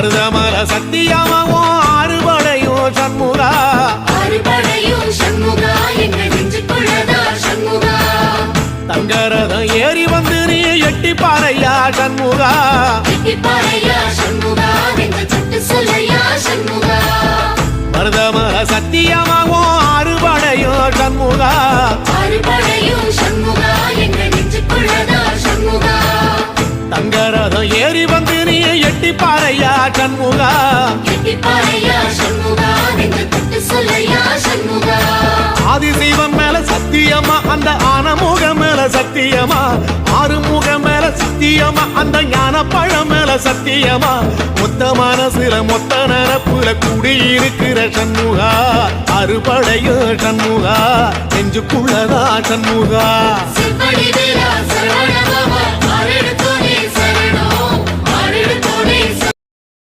மருதமல சத்தியமாவும் ஆறுபடையும் சண்முகா. அறுபடையும் சண்முகா எங்கள் சண்முகா. தங்கரதம் ஏறி வந்து நீ எட்டி பாறையா சண்முகா. எட்டிப்பாறையா சண்முகா எங்கள் சுட்டு சொல்லையா சண்முகா. மருதமல சத்தியமாவும் ஆறுபடையும் சண்முகா. அறுபடையும் சண்முகா எங்கள் நெஞ்சுக்குள்ளதா சண்முகா. தங்கரதம் ஏறி வந்து நீ எட்டி பாறையா சண்முகா? சுட்டு சொல்லையா சண்முகா? ஆதிசைவம் மேல சத்தியமா அந்த ஆனமுகம் மேல சத்தியமா? ஆறுமுகம் மேல சத்தியமா அந்த ஞான பழம் மேல சத்தியமா? மொத்த மனசுல மொத்த நரப்புல குடியிருக்கிற சண்முகா? அறுபடையும் சண்முகா? நெஞ்சுக்குள்ளதா சண்முகா?